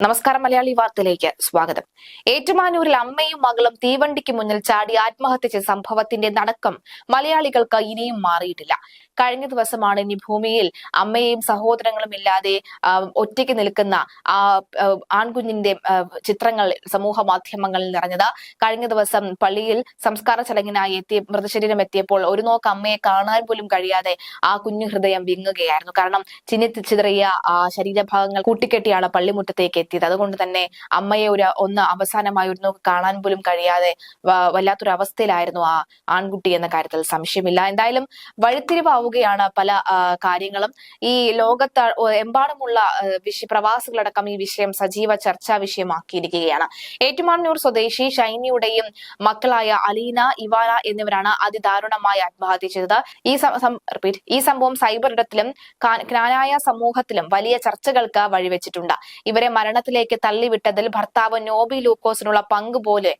നമസ്കാരം മലയാളി വാർത്തയിലേക്ക് സ്വാഗതം. ഏറ്റുമാനൂരിൽ അമ്മയും മകളും തീവണ്ടിക്ക് മുന്നിൽ ചാടി ആത്മഹത്യ ചെയ്ത സംഭവത്തിന്റെ നടക്കം മലയാളികൾക്ക് ഇനിയും മാറിയിട്ടില്ല. കഴിഞ്ഞ ദിവസമാണ് ഇനി ഭൂമിയിൽ അമ്മയും സഹോദരങ്ങളും ഇല്ലാതെ ഒറ്റയ്ക്ക് നിൽക്കുന്ന ആ ആൺകുഞ്ഞിന്റെ ചിത്രങ്ങൾ സമൂഹ മാധ്യമങ്ങളിൽ നിറഞ്ഞത്. കഴിഞ്ഞ ദിവസം പള്ളിയിൽ സംസ്കാര ചടങ്ങിനായി എത്തിയ മൃതശരീരം എത്തിയപ്പോൾ ഒരു നോക്ക് അമ്മയെ കാണാൻ പോലും കഴിയാതെ ആ കുഞ്ഞു ഹൃദയം വിങ്ങുകയായിരുന്നു. കാരണം ചിന്നി ചിതറിയ ആ ശരീരഭാഗങ്ങൾ കൂട്ടിക്കെട്ടിയാണ് പള്ളിമുറ്റത്തേക്ക് എത്തിയത് അതുകൊണ്ട് തന്നെ അമ്മയെ ഒരു ഒന്ന് അവസാനമായി ഒരു നോക്ക് കാണാൻ പോലും കഴിയാതെ വല്ലാത്തൊരു അവസ്ഥയിലായിരുന്നു ആ ആൺകുട്ടി എന്ന കാര്യത്തിൽ സംശയമില്ല. എന്തായാലും വഴിത്തിരിവാവുകയാണ് പല കാര്യങ്ങളും. ഈ ലോകത്ത് എമ്പാടുമുള്ള പ്രവാസികളടക്കം ഈ വിഷയം സജീവ ചർച്ചാ വിഷയമാക്കിയിരിക്കുകയാണ്. ഏറ്റുമാനൂർ സ്വദേശി ഷൈനിയുടെയും മക്കളായ അലീന ഇവാന എന്നിവരാണ് അതിദാരുണമായി ആത്മഹത്യ ചെയ്തത്. ഈ സം- ഈ സംഭവം സൈബർ ഇടത്തിലും ജ്ഞാനായ സമൂഹത്തിലും വലിയ ചർച്ചകൾക്ക് വഴിവെച്ചിട്ടുണ്ട്. ഇവരെ മരണത്തിലേക്ക് തള്ളിവിട്ടതിൽ ഭർത്താവ് നോബി ലൂക്കോസിനുള്ള പങ്ക് പോലെ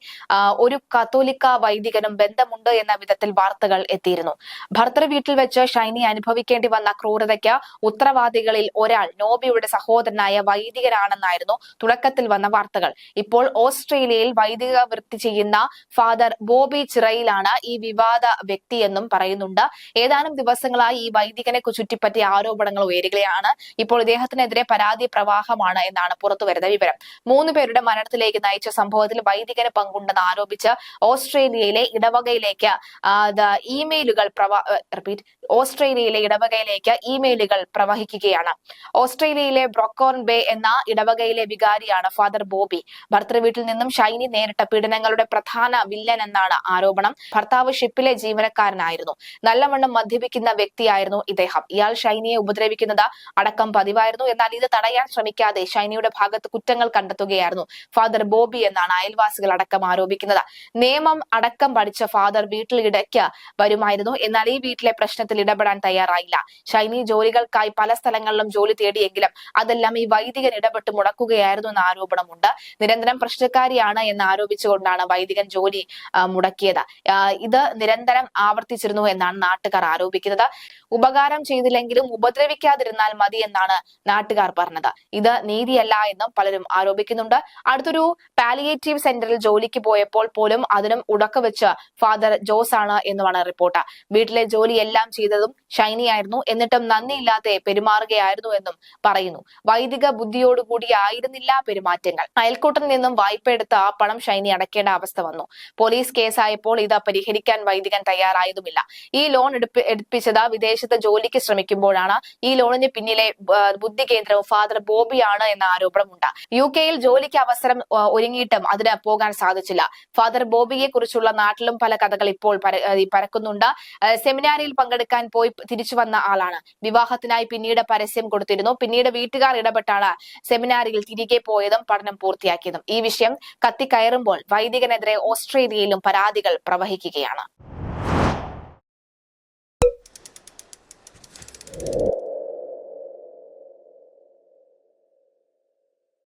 ഒരു കത്തോലിക്ക വൈദികനും ബന്ധമുണ്ട് എന്ന വിധത്തിൽ വാർത്തകൾ എത്തിയിരുന്നു. ഭർത്തൃ വീട്ടിൽ വെച്ച് ഷൈനി അനുഭവിക്കേണ്ടി വന്ന ക്രൂരതയ്ക്ക് ഉത്തരവാദികളിൽ ഒരാൾ നോബിയുടെ സഹോദരനായ വൈദികനാണെന്നായിരുന്നു തുടക്കത്തിൽ വന്ന വാർത്തകൾ. ഇപ്പോൾ ഓസ്ട്രേലിയയിൽ വൈദിക വൃത്തി ചെയ്യുന്ന ഫാദർ ബോബി ചിറയിലാണ് ഈ വിവാദ വ്യക്തിയെന്നും പറയുന്നുണ്ട്. ഏതാനും ദിവസങ്ങളായി ഈ വൈദികനെ ചുറ്റിപ്പറ്റിയ ആരോപണങ്ങൾ ഉയരുകയാണ്. ഇപ്പോൾ ഇദ്ദേഹത്തിനെതിരെ പരാതി പ്രവാഹമാണ് എന്നാണ് പുറത്തുവരുന്ന വിവരം. മൂന്ന് പേരുടെ മരണത്തിലേക്ക് നയിച്ച സംഭവത്തിൽ വൈദികന് പങ്കുണ്ടെന്ന് ആരോപിച്ച് ഓസ്ട്രേലിയയിലെ ഇടവകയിലേക്ക് ഇമെയിലുകൾ റിപ്പീറ്റ് ഓസ്ട്രേലിയയിലെ ഇടവകയിലേക്ക് ഇമെയിലുകൾ പ്രവഹിക്കുകയാണ്. ഓസ്ട്രേലിയയിലെ ബ്രോക്കോൺ ബേ എന്ന ഇടവകയിലെ വികാരിയാണ് ഫാദർ ബോബി. ഭർത്തൃ വീട്ടിൽ നിന്നും ഷൈനി നേരിട്ട പീഡനങ്ങളുടെ പ്രധാന വില്ലൻ എന്നാണ് ആരോപണം. ഭർത്താവ് ഷിപ്പിലെ ജീവനക്കാരനായിരുന്നു. നല്ലവണ്ണം മദ്യപിക്കുന്ന വ്യക്തിയായിരുന്നു ഇദ്ദേഹം. ഇയാൾ ഷൈനിയെ ഉപദ്രവിക്കുന്നത് അടക്കം പതിവായിരുന്നു. എന്നാൽ ഇത് തടയാൻ ശ്രമിക്കാതെ ഷൈനിയുടെ ഭാഗത്ത് കുറ്റങ്ങൾ കണ്ടെത്തുകയായിരുന്നു. ഫാദർ ബോബി എന്നാണ് അയൽവാസികൾ അടക്കം ആരോപിക്കുന്നത്. നിയമം അടക്കം പഠിച്ച ഫാദർ വീട്ടിൽ ഇടയ്ക്ക് വരുമായിരുന്നു. എന്നാൽ ഈ വീട്ടിലെ പ്രശ്നത്തിൽ ഇടപെടാൻ തയ്യാറായില്ല. ഷൈനി ജോലികൾക്കായി പല സ്ഥലങ്ങളിലും ജോലി തേടിയെങ്കിലും അതെല്ലാം ഈ വൈദികൻ ഇടപെട്ട് മുടക്കുകയായിരുന്നു എന്ന ആരോപണമുണ്ട്. നിരന്തരം പ്രശ്നക്കാരിയാണ് എന്ന് ആരോപിച്ചുകൊണ്ടാണ് വൈദികൻ ജോലി മുടക്കിയത്. ഇത് നിരന്തരം ആവർത്തിച്ചിരുന്നു എന്നാണ് നാട്ടുകാർ ആരോപിക്കുന്നത്. ഉപകാരം ചെയ്തില്ലെങ്കിലും ഉപദ്രവിക്കാതിരുന്നാൽ മതി എന്നാണ് നാട്ടുകാർ പറഞ്ഞത്. ഇത് നീതിയല്ല എന്നും പലരും ആരോപിക്കുന്നുണ്ട്. അടുത്തൊരു പാലിയേറ്റീവ് സെന്ററിൽ ജോലിക്ക് പോയപ്പോൾ പോലും അതിനും ഉടക്ക വെച്ച് ഫാദർ ജോസ് ആണ് എന്നുമാണ് റിപ്പോർട്ട് വീട്ടിലെ ജോലി എല്ലാം ചെയ്തതും ഷൈനി ആയിരുന്നു. എന്നിട്ടും നന്ദിയില്ലാതെ പെരുമാറുകയായിരുന്നു എന്നും പറയുന്നു. വൈദിക ബുദ്ധിയോടുകൂടി ആയിരുന്നില്ല പെരുമാറ്റങ്ങൾ. അയൽക്കൂട്ടിൽ നിന്നും വായ്പ എടുത്ത് ആ പണം ഷൈനി അടയ്ക്കേണ്ട അവസ്ഥ വന്നു. പോലീസ് കേസായപ്പോൾ ഇത് പരിഹരിക്കാൻ വൈദികൻ തയ്യാറായതുമില്ല. ഈ ലോൺ എടുപ്പി എടുപ്പിച്ചത് വിദേശത്ത് ജോലിക്ക് ശ്രമിക്കുമ്പോഴാണ്. ഈ ലോണിന് പിന്നിലെ ബുദ്ധി കേന്ദ്രവും ഫാദർ ബോബിയാണ് എന്ന ആരോപണമുണ്ട് യു കെയിൽ ജോലിക്ക് അവസരം ഒരുങ്ങിയിട്ടും അതിന് പോകാൻ സാധിച്ചില്ല. ഫാദർ ബോബിയെ കുറിച്ചുള്ള നാട്ടിലും പല കഥകൾ ഇപ്പോൾ പര- പരക്കുന്നുണ്ട്. സെമിനാരിയിൽ പങ്കെടുക്കാൻ പോയി തിരിച്ചു വന്ന ആളാണ്. വിവാഹത്തിനായി പിന്നീട് പരസ്യം കൊടുത്തിരുന്നു. പിന്നീട് വീട്ടുകാർ ഇടപെട്ടാണ് സെമിനാരിയിൽ തിരികെ പോയതും പഠനം പൂർത്തിയാക്കിയതും. ഈ വിഷയം കത്തിക്കയറുമ്പോൾ വൈദികനെതിരെ ഓസ്ട്രേലിയയിലും പരാതികൾ പ്രവഹിക്കുകയാണ്.